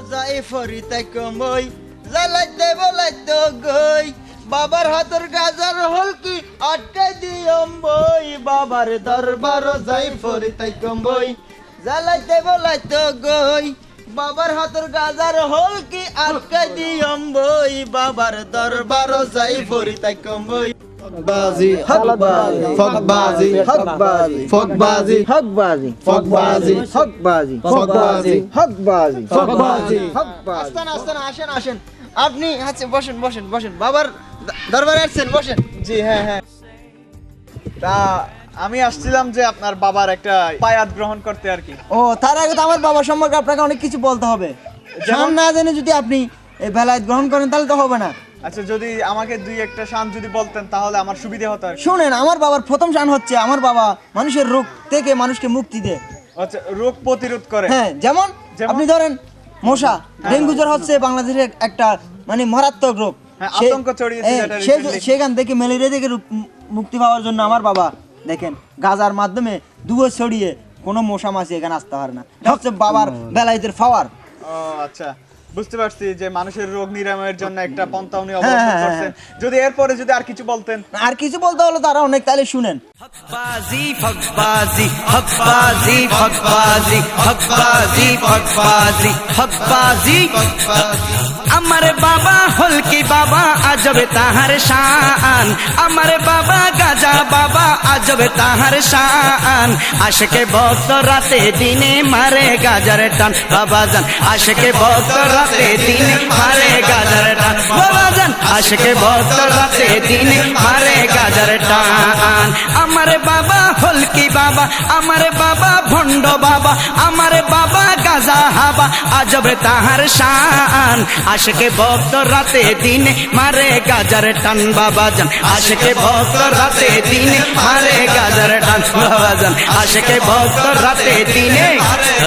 যাই ফরি তাই কমই। জ্বালাইতে বলাইতে গই। বাবার হাতের গাজার হল কি আটকাই দিয়ম বই। বাবার দরবার যাই ফরি তাই কমই। জ্বালাইতে বলাইতে গই। বাবার হাতের গাজার হলকি আটকাই দিয়ম বই। বাবার দরবার যাই ফরি তাই কমই। বাজি হকবাজি ফকবাজি হকবাজি ফকবাজি হকবাজি ফকবাজি হকবাজি ফকবাজি হকবাজি ফকবাজি। হকবাজি। আসতেন আসতেন আসেন আসেন। আপনি আচ্ছা বসেন বসেন বসেন। বাবার দরবারে আসছেন বসেন। জি হ্যাঁ হ্যাঁ। তা আমি আসছিলাম যে আপনার বাবার একটা পায়াত গ্রহণ করতে আর কি। ও তার আগে তো আমার বাবা সম্পর্কে আপনাকে অনেক কিছু বলতে হবে। যেমন না জেনে যদি আপনি এই বেলায় গ্রহণ করেন তাহলে তো হবে না। আচ্ছা যদি আমাকে দুই একটা শান যদি বলতেন তাহলে আমার সুবিধা হতো আর কি। শুনেন আমার বাবার প্রথম শান হচ্ছে আমার বাবা মানুষের রোগ থেকে মানুষকে মুক্তি দেয়। আচ্ছা রোগ প্রতিরোধ করে। হ্যাঁ যেমন যেমন? আপনি ধরেন মশা ডেঙ্গু জ্বর হচ্ছে বাংলাদেশের একটা মানে মারাত্মক রোগ। হ্যাঁ, সে- আতঙ্ক ছড়িয়েছে হ্যাঁ, যেটা সে- recently। সেখান থেকে ম্যালেরিয়া থেকে রু- মু- মুক্তি পাওয়ার জন্য আমার বাবা দেখেন গাজার মাধ্যমে দুয়ো ছড়িয়ে কোনো মশা মাছি এখানে আসতে পারে না। এটা হচ্ছে বাবার বেলাইতের পাওয়ার ও আচ্ছা। বুঝতে পারছি যে মানুষের রোগ নিরাময়ের জন্য একটা পন্থা উনি হ্যাঁ, অবলম্বন হ্যাঁ, করছেন। যদি এরপরে যদি আর কিছু বলতেন। আর কিছু বলতে হলে তারা অনেক তাহলে শুনেন. আমার বাবা হলকি বাবা আজবে তাহার শান। আমার বাবা গাজা বাবা আজবে তাহার শান। আশকে ভক্ত রাতে দিনে মারে গাজার টান। বাবা জান আশকে ভক্ত রাতে দিনে মারে গাজার টান। বাবা জান আশকে ভক্ত রাতে দিনে মারে গাজার টান। আমার বাবা হলকি বাবা, আমার বাবা ভণ্ড বাবা, আমার বাবা আজবে তাহার শান। আশকে ভক্ত রাতে দিনে মারে গাজার টান, বাবা জান। আশকে ভক্ত রাতে দিনে মারে গাজার টান, বাবা জান। আশকে ভক্ত রাতে দিনে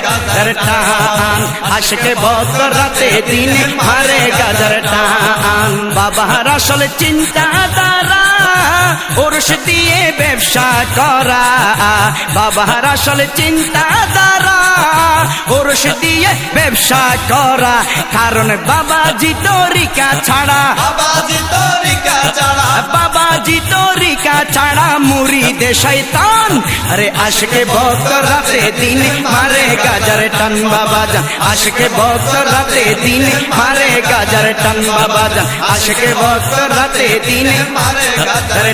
গাজার টান। আশকে ভক্ত রাতে দিনে মারে গাজার টান। বাবার আসলে চিন্তা দ্বারা ওরস দিয়ে ব্যবসা করা। বাবার আসল চিন্তা দ্বারা ওরস দিয়ে ব্যবসা করা। কারণ বাবাজি তরিকা ছাড়া। বাবাজি তরিকা ছাড়া। বাবাজি তরিকা ছাড়া। মুড়ি দে শৈতান আরে আশকে ভক্ত রাতে দিন মারে গাজার টান বাবা যান আশকে ভক্ত রাতে দিন মারে গাজার টান বাবা যান আশকে ভক্ত রাতে দিন মারে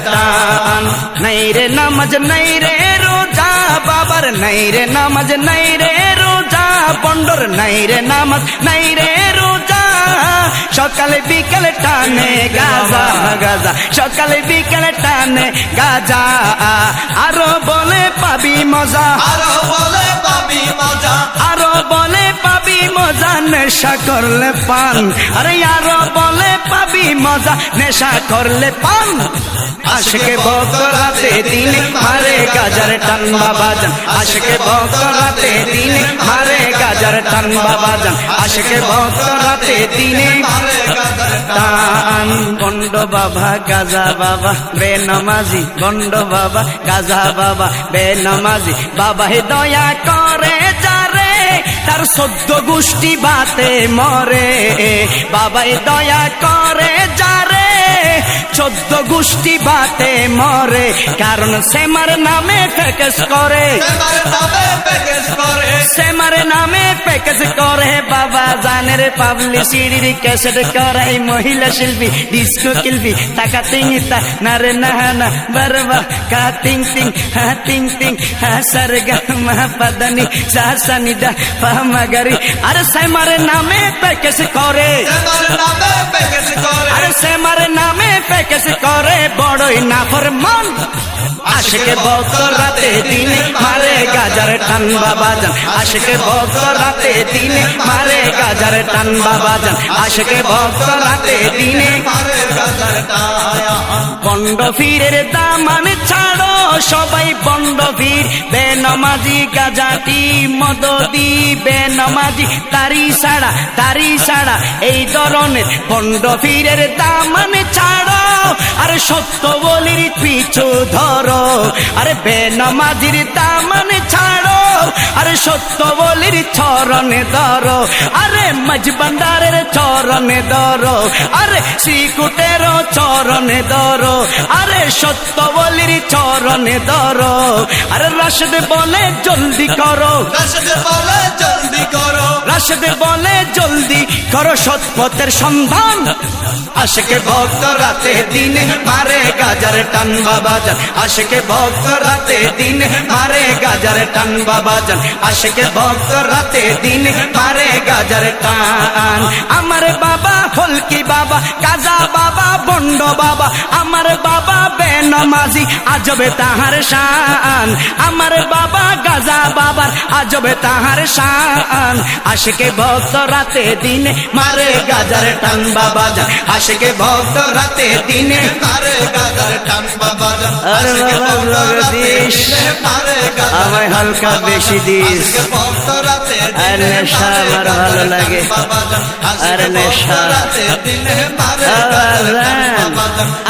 টান। নাই রে নামাজ, নাই রে রোজা বাবার। নাই রে নামাজ, নাই রে রোজা পন্ডর নাই রে নামাজ, নাই রে রোজা। সকালে বিকালে টানে গাজা সকালে বিকালে টানে গাজা। আরও বলে পাবি মজা। আরও বলে পাবি মজা। আরও বলে পাবি মজা নেশা করলে পান। আরে আরও পাবি মজা, নেশা করলে পান। আশকে ভক্ত রাতে দিনে মারে গাজার টান বাবা যান। আশকে ভক্ত রাতে দিনে গাজার টান বাবা যান। আশকে ভক্ত রাতে টান। গন্ড বাবা, গাজা বাবা বে নমাজি গন্ড বাবা, গাজা বাবা বে নমাজি বাবা দয়া করে তার সদ্য গোষ্ঠী বাতে মরে। বাবাই দয়া করে যারে চোদ্দ গোষ্ঠী বাতে মরে, কারণ সেমার নামে প্যাকেজ করে। সেমার নামে প্যাকেজ করে, বাবা জানের পাবলিসিটির ক্যাসেট করে মহিলা শিল্পী ডিস্কো কিলবি টাকা তিং তা, না রে না না, বারবা, কা তিং তিং হা তিং তিং হা সরগা মা পদনি সা সা নি দা, পা মাগারি আরে সেমার নামে প্যাকেজ করে। আরে সেমার নামে প্যাকেজ করে বড়ই না ফরমান আশকে ভক্ত রাতে দিনে মারে গাজার টান, বাবা যান আশকে ভক্ত রাতে দিনে মারে গাজার টান, বাবা যান আশকে ভক্ত রাতে দিনে বন্ড ফিরের দামান ছাড়ো সবাই, বন্ড ফির। বেনমাজি গাজাটি মদদি বেনমাজি তারি সাড়া তারি সাড়া। এই ধরনের বন্ড ফিরের দামান ছাড়ো আরে সত্য বলির পিছু ধরো। আরে বেনমাজির দামান ছাড়ো। আরে সত্য বলির চরণে ধরো। আরে মাঝ ভান্ডারের চরণে ধরো। আরে শ্রীকুটের চরণে ধরো। আরে সত্য বলির চরণে ধরো। আরে রাশেদ বলে জলদি করো। রাশেদ বলে জলদি করো। রাশেদ বলে জলদি করো সৎপথের সন্ধান। আশেকে ভক্ত রাতে দিন মারে গাজার টান বাবাজান আশেকে ভক্ত রাতে দিন মারে গাজার টান বাবাজান আশেকে ভক্ত রাতে দিন মারে গাজার টান। আমার বাবা হলকি বাবা, গাজা বাবা, বন্ড বাবা। আমার বাবা বেনমাজি, আজবে তাহার শান। আমার বাবা গাজা বাবার, আজবে তাহার শান। আশেকে ভক্ত রাতে দিনে মারে গাজার টান বাবা যান আশেকে ভক্ত রাতে দিনে টান বাবা যান আজকে ভক্ত রাতে দিনে মারে আমায় হালকা বেশি দিস। আজকে আর নেশা আমার ভালো লাগে। আজকে আর নেশা।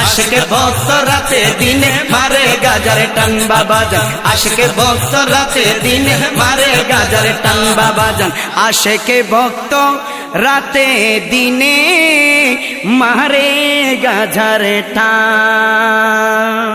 আশকে ভক্ত রাতে দিনে মারে গাজার টান বাবা যান আশকে ভক্ত রাতে দিনে মারে গাজার টান বাবা যান আশকে ভক্ত রাতে দিনে মারে গাজার টান